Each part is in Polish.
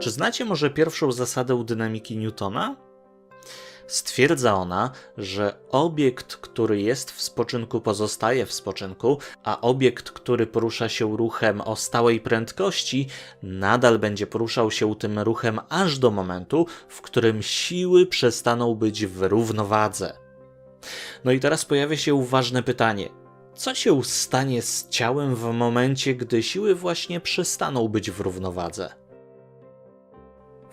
Czy znacie może pierwszą zasadę dynamiki Newtona? Stwierdza ona, że obiekt, który jest w spoczynku, pozostaje w spoczynku, a obiekt, który porusza się ruchem o stałej prędkości, nadal będzie poruszał się tym ruchem aż do momentu, w którym siły przestaną być w równowadze. No i teraz pojawia się ważne pytanie: co się stanie z ciałem w momencie, gdy siły właśnie przestaną być w równowadze?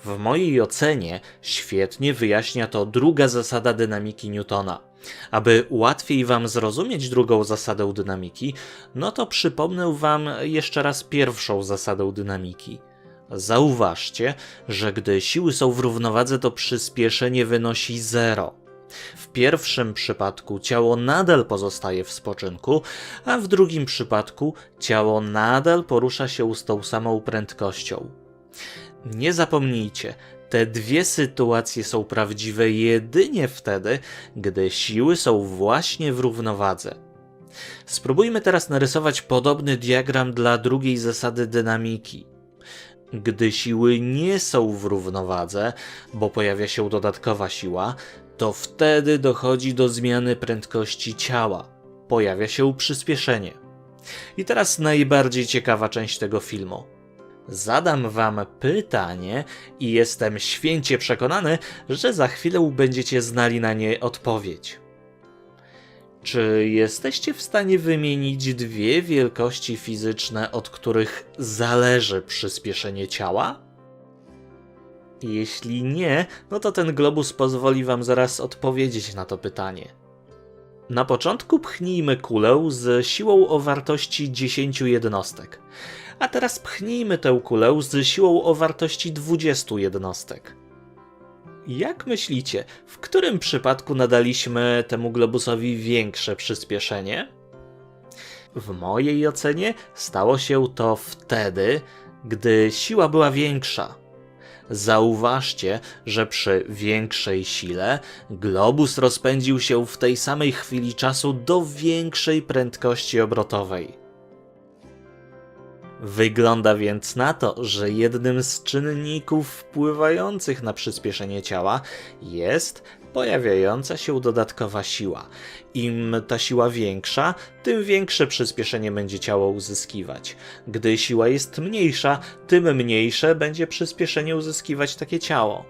W mojej ocenie świetnie wyjaśnia to druga zasada dynamiki Newtona. Aby łatwiej Wam zrozumieć drugą zasadę dynamiki, no to przypomnę Wam jeszcze raz pierwszą zasadę dynamiki. Zauważcie, że gdy siły są w równowadze, to przyspieszenie wynosi zero. W pierwszym przypadku ciało nadal pozostaje w spoczynku, a w drugim przypadku ciało nadal porusza się z tą samą prędkością. Nie zapomnijcie, te dwie sytuacje są prawdziwe jedynie wtedy, gdy siły są właśnie w równowadze. Spróbujmy teraz narysować podobny diagram dla drugiej zasady dynamiki. Gdy siły nie są w równowadze, bo pojawia się dodatkowa siła, to wtedy dochodzi do zmiany prędkości ciała. Pojawia się przyspieszenie. I teraz najbardziej ciekawa część tego filmu. Zadam wam pytanie i jestem święcie przekonany, że za chwilę będziecie znali na nie odpowiedź. Czy jesteście w stanie wymienić dwie wielkości fizyczne, od których zależy przyspieszenie ciała? Jeśli nie, no to ten globus pozwoli wam zaraz odpowiedzieć na to pytanie. Na początku pchnijmy kulę z siłą o wartości 10 jednostek. A teraz pchnijmy tę kulę z siłą o wartości 20 jednostek. Jak myślicie, w którym przypadku nadaliśmy temu globusowi większe przyspieszenie? W mojej ocenie stało się to wtedy, gdy siła była większa. Zauważcie, że przy większej sile globus rozpędził się w tej samej chwili czasu do większej prędkości obrotowej. Wygląda więc na to, że jednym z czynników wpływających na przyspieszenie ciała jest pojawiająca się dodatkowa siła. Im ta siła większa, tym większe przyspieszenie będzie ciało uzyskiwać. Gdy siła jest mniejsza, tym mniejsze będzie przyspieszenie uzyskiwać takie ciało.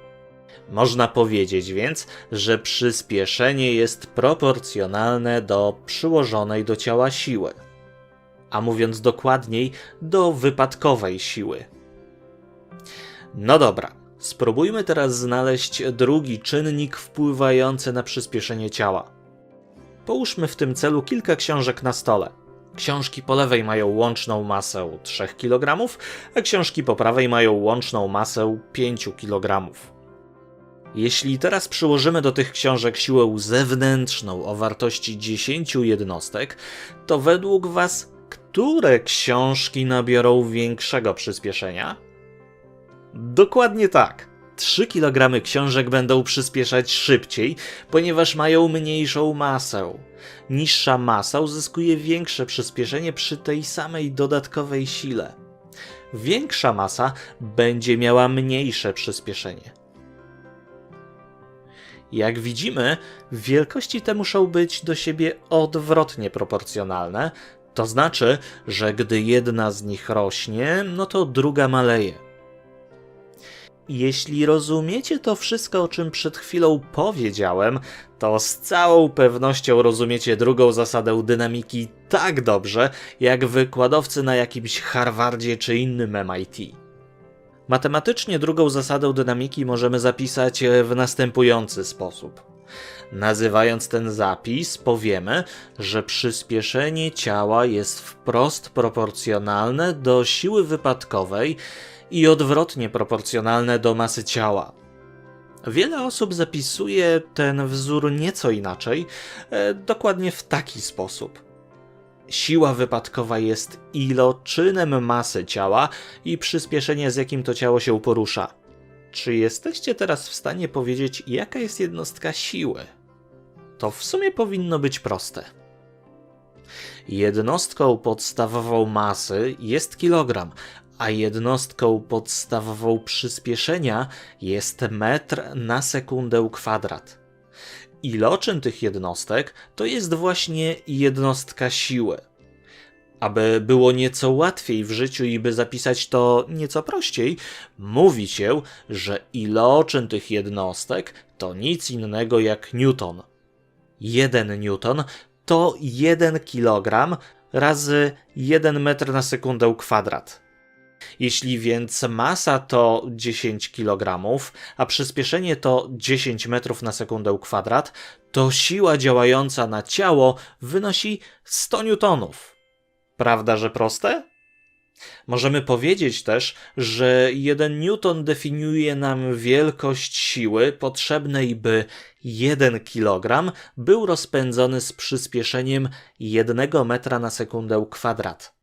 Można powiedzieć więc, że przyspieszenie jest proporcjonalne do przyłożonej do ciała siły a mówiąc dokładniej, do wypadkowej siły. No dobra, spróbujmy teraz znaleźć drugi czynnik wpływający na przyspieszenie ciała. Połóżmy w tym celu kilka książek na stole. Książki po lewej mają łączną masę 3 kg, a książki po prawej mają łączną masę 5 kg. Jeśli teraz przyłożymy do tych książek siłę zewnętrzną o wartości 10 jednostek, to według Was które książki nabiorą większego przyspieszenia? Dokładnie tak. 3 kg książek będą przyspieszać szybciej, ponieważ mają mniejszą masę. Niższa masa uzyskuje większe przyspieszenie przy tej samej dodatkowej sile. Większa masa będzie miała mniejsze przyspieszenie. Jak widzimy, wielkości te muszą być do siebie odwrotnie proporcjonalne, to znaczy, że gdy jedna z nich rośnie, no to druga maleje. Jeśli rozumiecie to wszystko, o czym przed chwilą powiedziałem, to z całą pewnością rozumiecie drugą zasadę dynamiki tak dobrze, jak wykładowcy na jakimś Harvardzie czy innym MIT. Matematycznie drugą zasadę dynamiki możemy zapisać w następujący sposób. Nazywając ten zapis, powiemy, że przyspieszenie ciała jest wprost proporcjonalne do siły wypadkowej i odwrotnie proporcjonalne do masy ciała. Wiele osób zapisuje ten wzór nieco inaczej, e, dokładnie w taki sposób. Siła wypadkowa jest iloczynem masy ciała i przyspieszenie, z jakim to ciało się porusza. Czy jesteście teraz w stanie powiedzieć, jaka jest jednostka siły? To w sumie powinno być proste. Jednostką podstawową masy jest kilogram, a jednostką podstawową przyspieszenia jest metr na sekundę kwadrat. Iloczyn tych jednostek to jest właśnie jednostka siły. Aby było nieco łatwiej w życiu i by zapisać to nieco prościej, mówi się, że iloczyn tych jednostek to nic innego jak newton. 1 newton to 1 kg razy 1 metr na sekundę kwadrat. Jeśli więc masa to 10 kg, a przyspieszenie to 10 metrów na sekundę kwadrat, to siła działająca na ciało wynosi 100 newtonów. Prawda, że proste? Możemy powiedzieć też, że 1 newton definiuje nam wielkość siły potrzebnej, by 1 kg był rozpędzony z przyspieszeniem 1 metra na sekundę kwadrat.